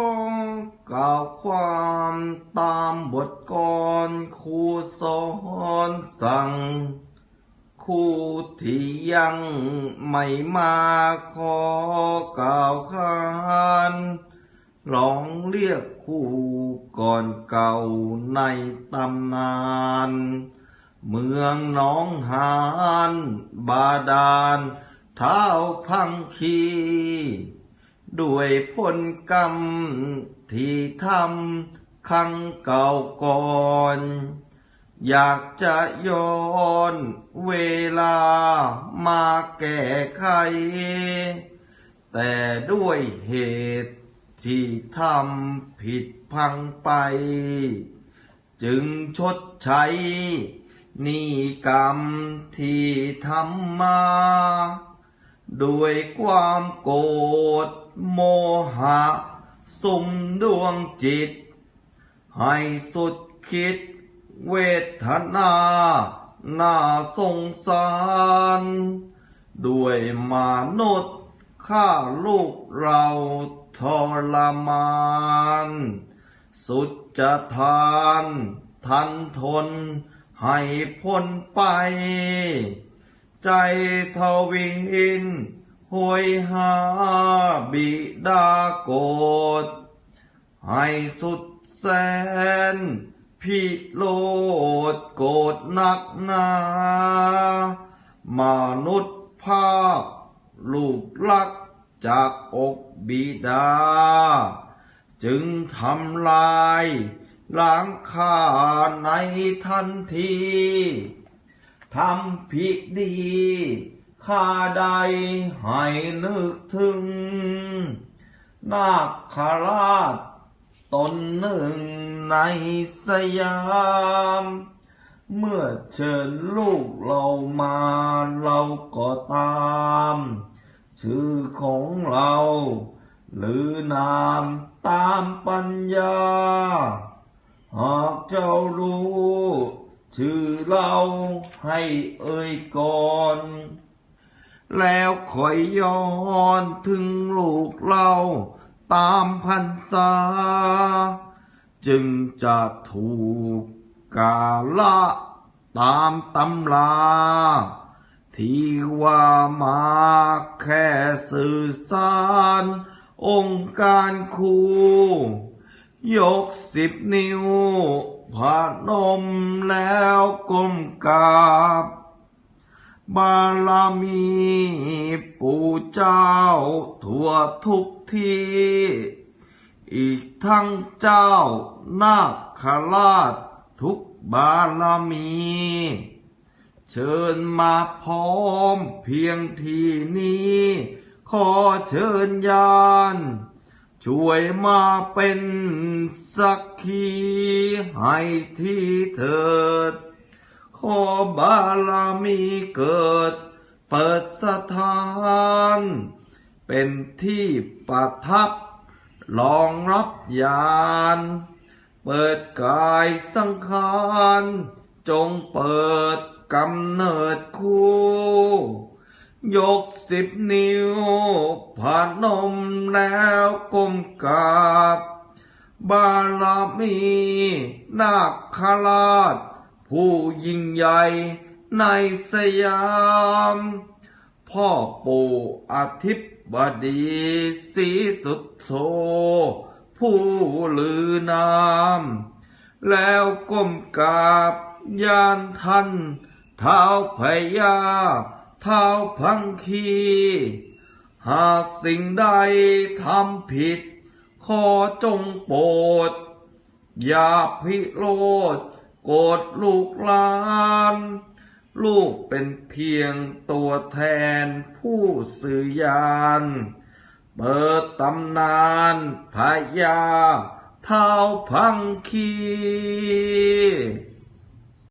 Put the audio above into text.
ขอกล่าวความตามบทกรครูสอนสั่งคู่ที่ยังไม่มาขอกล่าวขานลองเรียกคู่ก่อนเก่าในตำนาน เมืองน้องหานบาดาลเท้าพังคี ด้วยผลกรรมที่ทำครั้งเก่าก่อน อยากจะย้อนเวลามาแก้ไข แต่ด้วยเหตุที่ทำผิดพังไป จึงชดใช้หนี่กรรมที่ทำมา ด้วยความโกรธ โมหะ สุมดวงจิต ให้สุดคิด เวทนาน่าสงสาร ด้วยมนุษย์ฆ่าลูกเราทรมาน สุดจะทาน ทันทน ให้พ้นไป ใจทวิน หวยหาบิดาโกรธให้สุดแสน พิโลดโกรธนักหนามนุษย์ภาพ ลูกลักจากอกบิดา จึงทำลายล้างข้าในทันทีทำผิดดี ข้าใดให้นึกถึง นาคราชตนหนึ่งในสยาม เมื่อเชิญลูกเรามาเราก็ตาม ชื่อของเรา หรือนามตามปัญญา หากเจ้ารู้ ชื่อเราให้เอ่ยก่อน แล้วคอยย้อนถึงลูกเราตามพันษา จึงจะถูกกาละตามตำลา ที่ว่ามาแค่สื่อสาร องค์การครูยกสิบนิ้วพนมแล้วก้มกราบ บารมีปู่เจ้าทั่วทุกที่ อีกทั้งเจ้านาคราชทุกบารมี เชิญมาพร้อมเพียงที่นี้ ขอเชิญยานช่วยมาเป็นสักขีให้ที่เถิดขอ บารมีเกิด เปิดสถาน เป็นที่ประทับรองรับยาน เปิดกายสังขารจงเปิดกำเนิดคู่ ยกสิบนิ้วผานมแล้วก้มกราบบารมีนาคราช ผู้ยิ่งใหญ่ในสยาม พ่อปู่อาทิตย์บดีสีสุดโทผู้ลือนาม แล้วก้มกราบยานท่านเท้าพยาเท้าพังคี หากสิ่งใดทำผิด ขอจงโปรดอย่าพิโรธ โกรธลูกหลาน ลูกเป็นเพียงตัวแทนผู้สื่อยาน เปิดตำนานพญาเท้าพังคี